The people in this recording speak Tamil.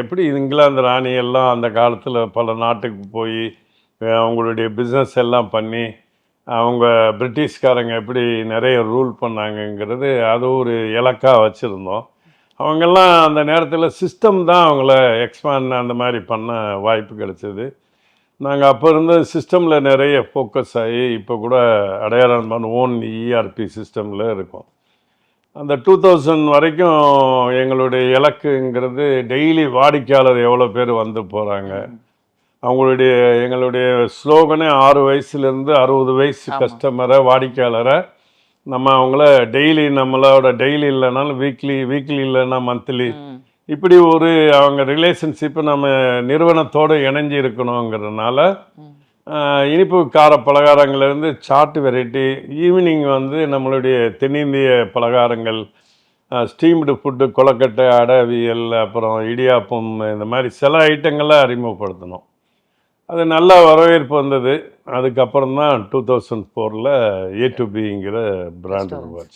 எப்படி இங்கிலாந்து ராணி எல்லாம் அந்த காலத்தில் பல நாட்டுக்கு போய் அவங்களுடைய பிஸ்னஸ் எல்லாம் பண்ணி அவங்க பிரிட்டிஷ்காரங்க எப்படி நிறைய ரூல் பண்ணாங்கங்கிறது அது ஒரு இலக்காக வச்சுருந்தோம். அவங்கெல்லாம் அந்த நேரத்தில் சிஸ்டம் தான் அவங்கள எக்ஸ்பேண்ட் அந்த மாதிரி பண்ண வாய்ப்பு கிடைச்சிது. நாங்கள் அப்போ இருந்த சிஸ்டமில் நிறைய ஃபோக்கஸ் ஆகி இப்போ கூட அடையாளம் பண்ண ஓன் இஆர்பி சிஸ்டமில் இருக்கோம். அந்த டூ தௌசண்ட் வரைக்கும் எங்களுடைய இலக்குங்கிறது டெய்லி வாடிக்கையாளர் எவ்வளோ பேர் வந்து போகிறாங்க அவங்களுடைய எங்களுடைய ஸ்லோகனே ஆறு வயசுலேருந்து அறுபது வயசு கஸ்டமரை வாடிக்கையாளரை நம்ம அவங்கள டெய்லி நம்மளோட டெய்லி இல்லைனாலும் வீக்லி வீக்லி இல்லைன்னா மந்த்லி இப்படி ஒரு அவங்க ரிலேஷன்ஷிப்பு நம்ம நிறுவனத்தோடு இணைஞ்சு இருக்கணுங்கிறதுனால இனிப்பு கார பலகாரங்கள்லேருந்து சாட் வெரைட்டி ஈவினிங் வந்து நம்மளுடைய தென்னிந்திய பலகாரங்கள் ஸ்டீம்டு ஃபுட்டு கொலக்கட்டை அடவியல் அப்புறம் இடியாப்பம் இந்த மாதிரி சில ஐட்டங்களை அறிமுகப்படுத்தணும். அது நல்ல வரவேற்பு வந்தது. அதுக்கப்புறம் தான் டூ தௌசண்ட் ஃபோரில் ஏ டு பிங்கிற பிராண்ட் உருவாச்சு.